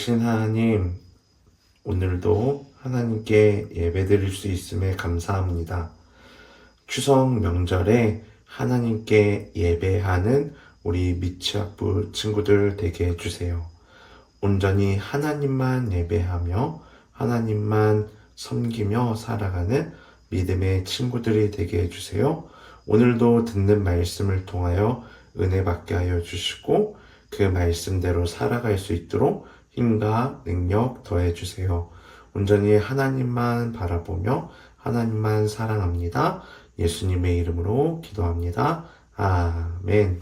살아계신 하나님, 오늘도 하나님께 예배드릴 수 있음에 감사합니다. 추석 명절에 하나님께 예배하는 우리 미치학부 친구들 되게 해주세요. 온전히 하나님만 예배하며 하나님만 섬기며 살아가는 믿음의 친구들이 되게 해주세요. 오늘도 듣는 말씀을 통하여 은혜 받게 하여 주시고 그 말씀대로 살아갈 수 있도록 힘과 능력 더해 주세요. 온전히 하나님만 바라보며 하나님만 사랑합니다. 예수님의 이름으로 기도합니다. 아멘.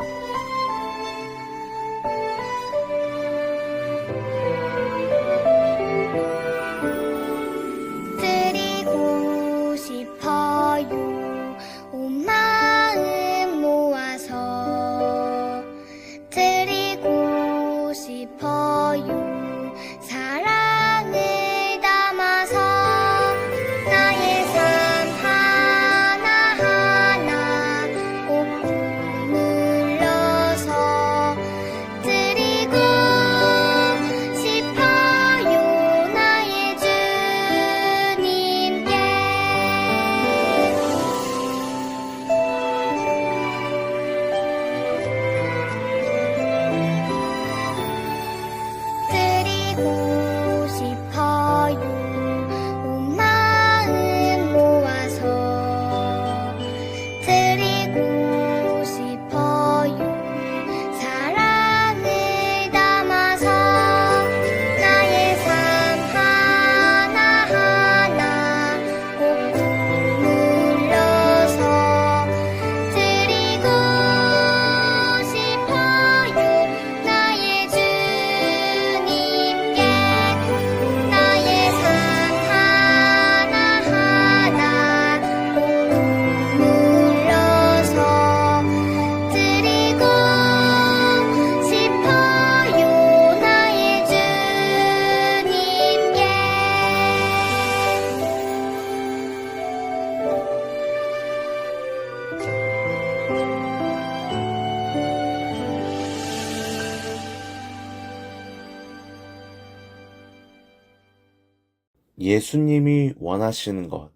예수님이 원하시는 것.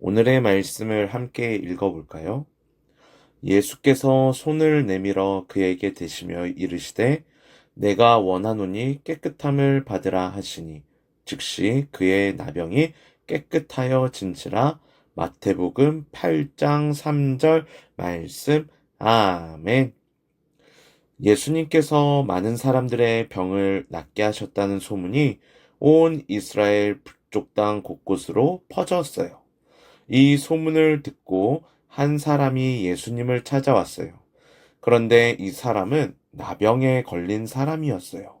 오늘의 말씀을 함께 읽어볼까요? 예수께서 손을 내밀어 그에게 대시며 이르시되 내가 원하노니 깨끗함을 받으라 하시니 즉시 그의 나병이 깨끗하여 진치라 마태복음 8장 3절 말씀 아멘 예수님께서 많은 사람들의 병을 낫게 하셨다는 소문이 온 이스라엘 북쪽 땅 곳곳으로 퍼졌어요. 이 소문을 듣고 한 사람이 예수님을 찾아왔어요. 그런데 이 사람은 나병에 걸린 사람이었어요.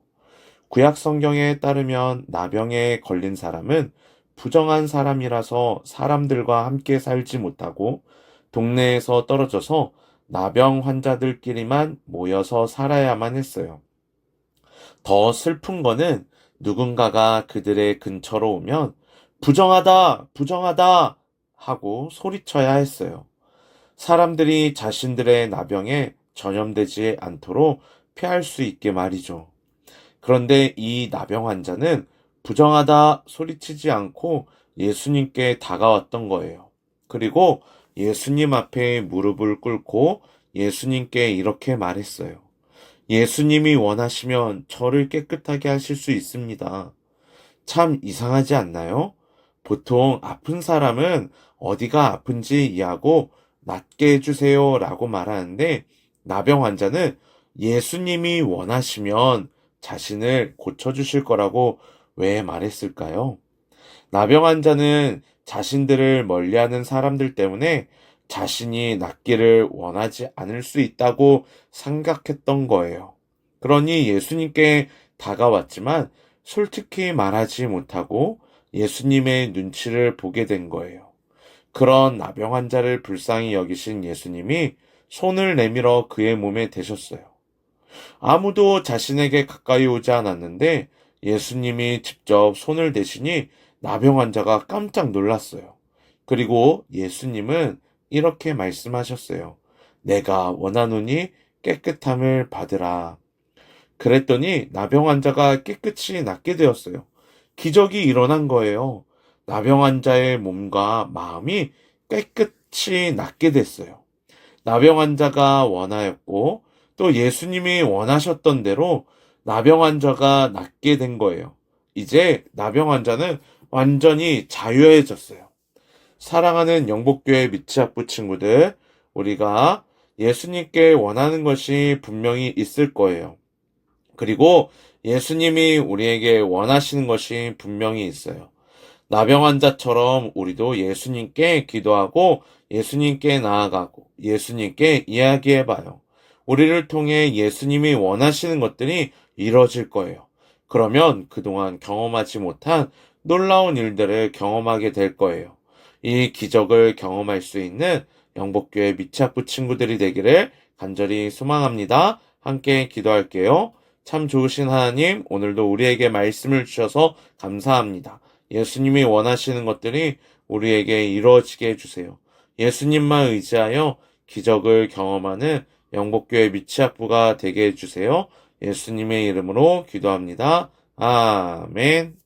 구약 성경에 따르면 나병에 걸린 사람은 부정한 사람이라서 사람들과 함께 살지 못하고 동네에서 떨어져서 나병 환자들끼리만 모여서 살아야만 했어요. 더 슬픈 거는 누군가가 그들의 근처로 오면 부정하다, 부정하다 하고 소리쳐야 했어요. 사람들이 자신들의 나병에 전염되지 않도록 피할 수 있게 말이죠. 그런데 이 나병 환자는 부정하다 소리치지 않고 예수님께 다가왔던 거예요. 그리고 예수님 앞에 무릎을 꿇고 예수님께 이렇게 말했어요. 예수님이 원하시면 저를 깨끗하게 하실 수 있습니다. 참 이상하지 않나요? 보통 아픈 사람은 어디가 아픈지 이해하고 낫게 해주세요 라고 말하는데 나병 환자는 예수님이 원하시면 자신을 고쳐주실 거라고 왜 말했을까요? 나병 환자는 자신들을 멀리하는 사람들 때문에 자신이 낫기를 원하지 않을 수 있다고 생각했던 거예요. 그러니 예수님께 다가왔지만 솔직히 말하지 못하고 예수님의 눈치를 보게 된 거예요. 그런 나병 환자를 불쌍히 여기신 예수님이 손을 내밀어 그의 몸에 대셨어요. 아무도 자신에게 가까이 오지 않았는데 예수님이 직접 손을 대시니 나병 환자가 깜짝 놀랐어요. 그리고 예수님은 이렇게 말씀하셨어요. 내가 원하노니 깨끗함을 받으라. 그랬더니 나병 환자가 깨끗이 낫게 되었어요. 기적이 일어난 거예요. 나병 환자의 몸과 마음이 깨끗이 낫게 됐어요. 나병 환자가 원하였고 또 예수님이 원하셨던 대로 나병 환자가 낫게 된 거예요. 이제 나병 환자는 완전히 자유해졌어요. 사랑하는 영복교회 미치학부 친구들, 우리가 예수님께 원하는 것이 분명히 있을 거예요. 그리고 예수님이 우리에게 원하시는 것이 분명히 있어요. 나병 환자처럼 우리도 예수님께 기도하고 예수님께 나아가고 예수님께 이야기해봐요. 우리를 통해 예수님이 원하시는 것들이 이루어질 거예요. 그러면 그동안 경험하지 못한 놀라운 일들을 경험하게 될 거예요. 이 기적을 경험할 수 있는 영복교회 미치학부 친구들이 되기를 간절히 소망합니다. 함께 기도할게요. 참 좋으신 하나님, 오늘도 우리에게 말씀을 주셔서 감사합니다. 예수님이 원하시는 것들이 우리에게 이루어지게 해주세요. 예수님만 의지하여 기적을 경험하는 영복교회 미치학부가 되게 해주세요. 예수님의 이름으로 기도합니다. 아멘.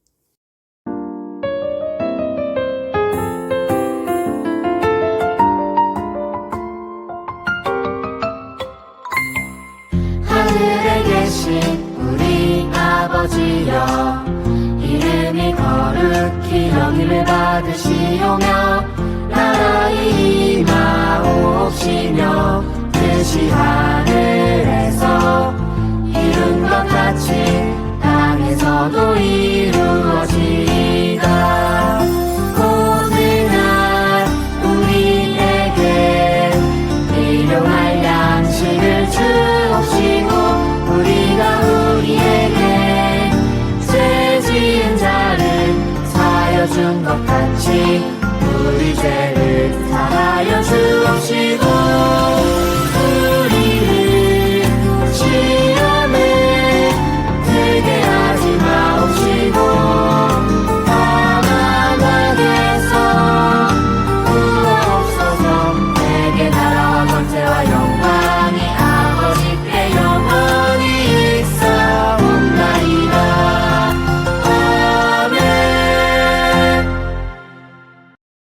계신 우리 아버지여 이름이 거룩히 여김을 받으시오며 나라의 임하옵시며 뜻이 하늘에서 이룬 것 같이 땅에서도 이 준것 같이 우리 죄를 사하여 주옵시고